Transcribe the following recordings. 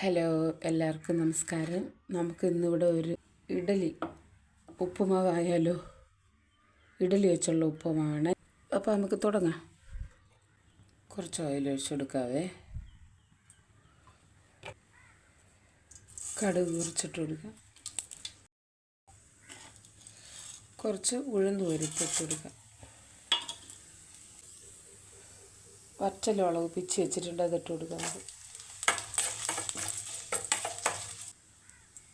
Hello എല്ലാവർക്കും നമസ്കാരം. നമുക്ക് ഇന്നിവിടെ ഒരു ഇഡലി ഉപ്പുമാവായാലോ? ഇഡലി വെച്ചുള്ള ഉപ്പുമാവാണ്. അപ്പോൾ നമുക്ക് തുടങ്ങാം. കുറച്ച് ഓയിൽ ഒഴിച്ചെടുക്കാവേ കടുക് കുറിച്ചിട്ട് കൊടുക്കാം. കുറച്ച് ഉഴുന്ന് ഒരുപ്പിട്ട് കൊടുക്കാം. വറ്റലോളവ് പിച്ച് വെച്ചിട്ടുണ്ട് അതിട്ട് കൊടുക്കാം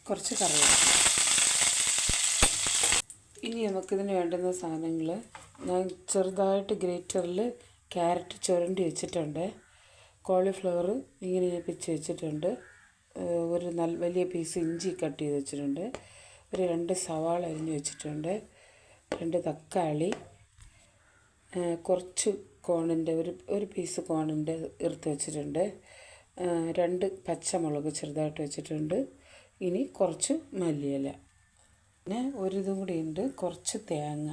കുറച്ച് കറിവേപ്പില ഇനി നമുക്കിതിന് വേണ്ടുന്ന സാധനങ്ങൾ ഞാൻ ചെറുതായിട്ട് ഗ്രേറ്ററിൽ ക്യാരറ്റ് ചുരണ്ടി വെച്ചിട്ടുണ്ട്. കോളിഫ്ലവർ ഇങ്ങനെ പിച്ച് വെച്ചിട്ടുണ്ട്. ഒരു നല്ല വലിയ പീസ് ഇഞ്ചി കട്ട് ചെയ്ത് വെച്ചിട്ടുണ്ട്. ഒരു രണ്ട് സവാള അരിഞ്ഞ് വെച്ചിട്ടുണ്ട്. രണ്ട് തക്കാളി. കുറച്ച് കോണിന്റെ ഒരു ഒരു പീസ് കോണിന്റെ ഇറുത്ത് വെച്ചിട്ടുണ്ട്. രണ്ട് പച്ചമുളക് ചെറുതായിട്ട് വെച്ചിട്ടുണ്ട്. ഇനി കുറച്ച് മല്ലിയില. പിന്നെ ഒരു ഇതും കൂടി ഉണ്ട്. കുറച്ച് തേങ്ങ.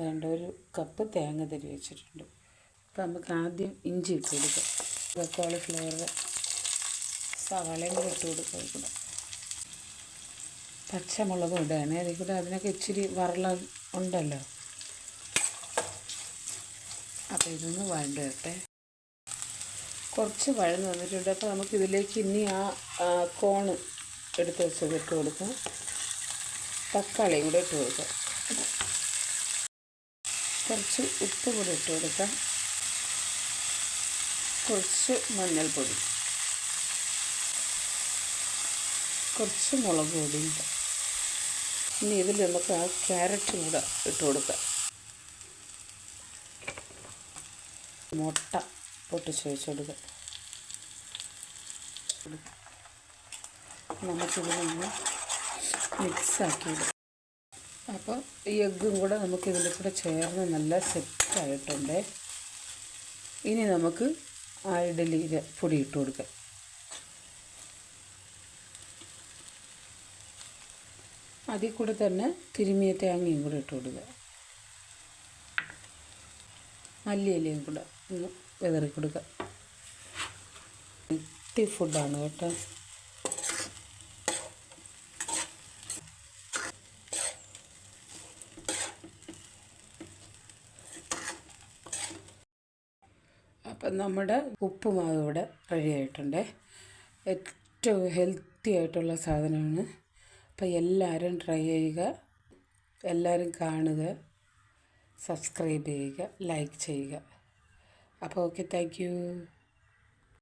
വേണ്ട ഒരു കപ്പ് തേങ്ങ തരി വെച്ചിട്ടുണ്ട്. അപ്പോൾ നമുക്ക് ആദ്യം ഇഞ്ചി ഇട്ട് കൊടുക്കാം. കോളിഫ്ലവർ സവാളയും കൂടെ ഇട്ട് കൊടുക്കാം കൂടെ പച്ചമുളകും ഇടുകയാണ് അതിൽ കൂടെ അതിനൊക്കെ ഇച്ചിരി വറള ഉണ്ടല്ലോ. അപ്പോൾ ഇതൊന്ന് വഴണ്ട് വരട്ടെ. കുറച്ച് വഴന്ന് വന്നിട്ടുണ്ട്. അപ്പോൾ നമുക്കിതിലേക്ക് ഇനി ആ കോണ് എടുത്ത് വെച്ചത് ഇട്ട് കൊടുക്കാം. തക്കാളിയും കൂടെ ഇട്ട് കൊടുക്കാം. കുറച്ച് ഉപ്പ് കൂടി ഇട്ട് കൊടുക്കാം. കുറച്ച് മഞ്ഞൾപ്പൊടി. കുറച്ച് മുളക് പൊടി. ഇനി ഇതിൽ നമുക്ക് ആ ക്യാരറ്റ് കൂടെ ഇട്ട് കൊടുക്കാം. മുട്ട പൊട്ടിച്ച് വെച്ച് കൊടുക്കാം. നമുക്കിതിനൊന്ന് മിക്സാക്കിയിടും. അപ്പോൾ ഈ എഗ്ഗും കൂടെ നമുക്കിതിൽ കൂടെ ചേർന്ന് നല്ല സെറ്റായിട്ടുണ്ട്. ഇനി നമുക്ക് ആ ഇഡലി പൊടി ഇട്ട് കൊടുക്കാം. അതിൽ കൂടെ തന്നെ തിരുമിയ തേങ്ങയും കൂടെ ഇട്ട് കൊടുക്കുക. മല്ലിയിലയും കൂടെ ഒന്ന് വിതറി കൊടുക്കുക. ഹെൽത്തി ഫുഡാണ് കേട്ടോ. അപ്പം നമ്മുടെ ഉപ്പുമാവ് ഇവിടെ റെഡി ആയിട്ടുണ്ട്. ഏറ്റവും ഹെൽത്തി ആയിട്ടുള്ള സാധനമാണ്. അപ്പം എല്ലാവരും ട്രൈ ചെയ്യുക. എല്ലാവരും കാണുക. സബ്സ്ക്രൈബ് ചെയ്യുക. ലൈക്ക് ചെയ്യുക. അപ്പോൾ ഓക്കെ താങ്ക്